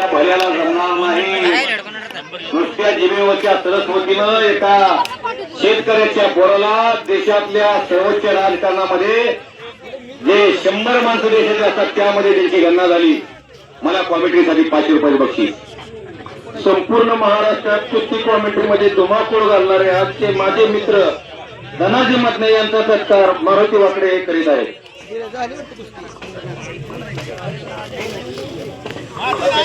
त्या भल्याला जमणार नाही. नुसत्या जिमेवरच्या सरस्वतीनं एका शेतकऱ्याच्या पोराला देशातल्या सर्वोच्च राजकारणामध्ये जे शंभर माणसं देशातले असतात त्यामध्ये त्यांची गणना झाली. मला कॉमेंट्रीसाठी पाचशे रुपये बक्षीस. संपूर्ण महाराष्ट्रात कुस्ती कॉमेंट्रीमध्ये धुमाकूळ घालणारे आजचे माझे मित्र धनाजी मतने यांचा सत्कार मारुती वाकडे हे करीत आहेत.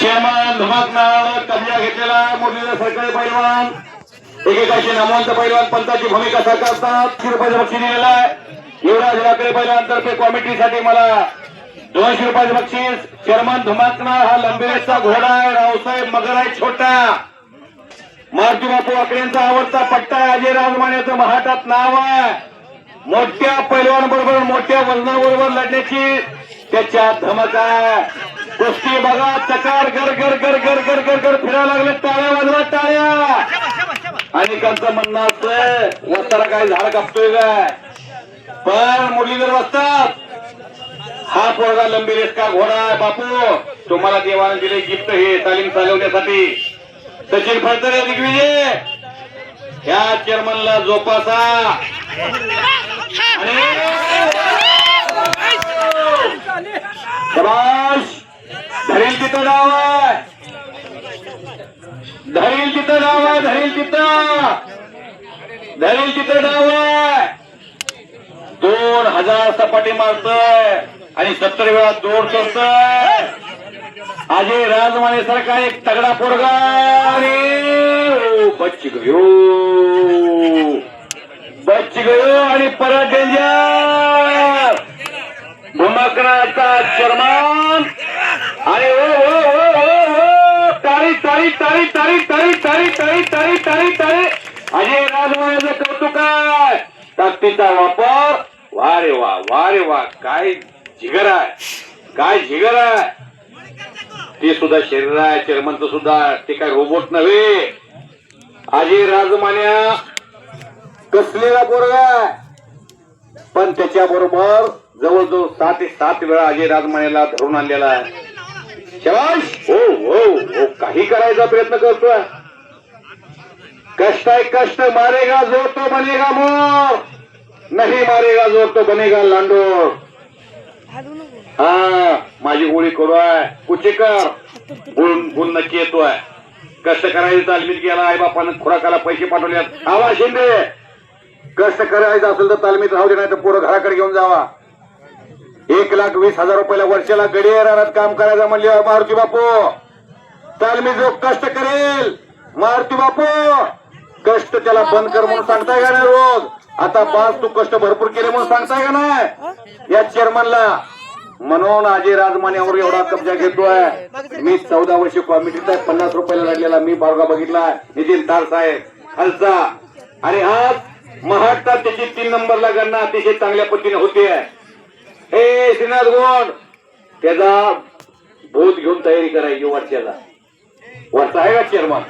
चेअरमन धुमाकनाळ कब्जा घेतलेला मुरलीधर सरकारी पैलवान. एकेकाचे नामवंत पैलवान पंचाची भूमिका साकारतात. रुपयाचं बक्षीस दिलेलं आहे. युवराज राखरे पैलवानतर्फे कॉमेंट्रीसाठी मला दोनशे रुपयाचं बक्षीस. चेअरमन धुमाकनाळ हा लंबेरेचा घोडा आहे. रावसाहेब मगर आहे छोटा. मारुती बापू आकड्यांचा आवडता पट्टा आहे. अजय राजमान्याचं महाटात नाव आहे. मोठ्या पैलवानबरोबर मोठ्या वजनाबरोबर लढण्याची त्याच्या धमक आहे. कुस्ती बघा चकार गर गर गर गर गर गर गर फिरायला लागले टाळ्या वाजवा टाळ्या. आणि त्यांचं म्हणणं असतं वस्ताला काय झाड कापतोय काय पण जर वस्तात हा पोरगा लंबी रेस का घोडा आहे बापू. तुम्हाला देवाने दिले गिफ्ट हे तालीम चालवण्यासाठी. सचिन फडतरे दिग्विजय. या चेअरमनला जोपासा. शबाश धरील तिथं डाव आहे. धरील तिथं डाव आहे धरील तिथं. धरील तिथं डाव आहे. दोन हजार सपाटी मारतोय आणि सत्तर वेळा दोन करतोय अजय राजमाने सारखा एक तगडा पोरगा आणि ओ, गयो परत डेंजर भूमाकराचा चर्मान. आणि ओ ओ ओ ओ तारी तारी तारी तारी तारी तारी तारी तारी तारी तारी. अजय राजवाड्याचं कौतुक आहे. ताकदीचा वापर. वारे वा वारे वा काय जिगर आहे. काय जिगर आहे. ते सुद्धा शरीर आहे चेअरमनचं सुद्धा. ते काय रोबोट नव्हे. अजय राजमान्या कसलेला पोरगा आहे. पण त्याच्या बरोबर जवळजवळ सात ते सात वेळा अजय राजमान्याला धरून आणलेला आहे. शबाश! हो हो हो काही करायचा प्रयत्न करतोय. कष्ट आहे कष्ट. मारेगा जोर तो बनेगा मोर. नाही मारेगा जोर तो बनेगा लांडोर. हा माझी गोळी करू आहे. कुचेकर गुण गुण नक्की येतोय. कष्ट करायचं चालवी गेला आई बापानं खुराकाला पैसे पाठवले आवा शिंदे! कष्ट करायचं असेल तर तालमीत राहू दे नाही तर पोरं घराकडे घेऊन जावा. एक लाख वीस हजार रुपयाला वर्षाला गडिया रानात काम करायचं म्हणले मारुती बापू. तालमी जो कष्ट करेल. मारुती बापू कष्ट त्याला बंद कर म्हणून सांगताय का नाही रोज? आता पाच तू कष्ट भरपूर केले म्हणून सांगताय का नाही? या चेअरमनला. म्हणून अजय राजमान्यावर एवढा कब्जा घेतोय. मी चौदा वर्ष कॉमिटीचा पन्नास रुपयाला लढलेला मी बारगा बघितला. नितीन तार साहेब खालचा. आणि आज महाराष्ट्रात त्याची तीन नंबरला गणना अतिशय चांगल्या पद्धतीने होते. हे श्रीनाथ गोंड त्याचा भूत घेऊन तयारी करायची वर्षाला वरचा आहे का चेअरमन?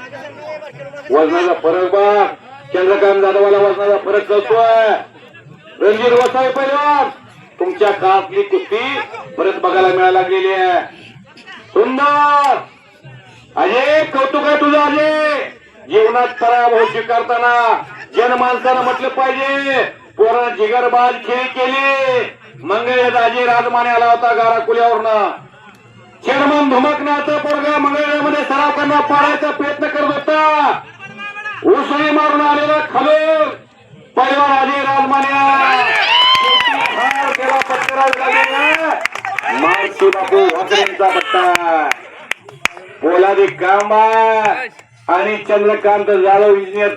वजनाचा फरक बघ. चंद्रकांत जाधवाला वजनाचा फरक कळतोय. रणजीत वसाय पहिल्यावर. तुमच्या काळातली कुस्ती परत बघायला मिळायला लागलेली आहे. सुंदर. अजय कौतुक आहे तुझं अजय. जीवनात पराभव स्वीकारताना जनमानसानं म्हटलं पाहिजे. पोरा जिगरबाज खेळ केले. मंगळ अजय राजमाने आला होता गारा कुल्यावरनं चेअरमन धुमकनाचा पोरगा मंगळवेढ्यामध्ये सराव करणार पाडायचा प्रयत्न करत होता. उसळी मारून आलेला खालून पहिला अजय राजमान्या. बापू पोलादी कांबा आणि चंद्रकांत जाधव इंजिनियर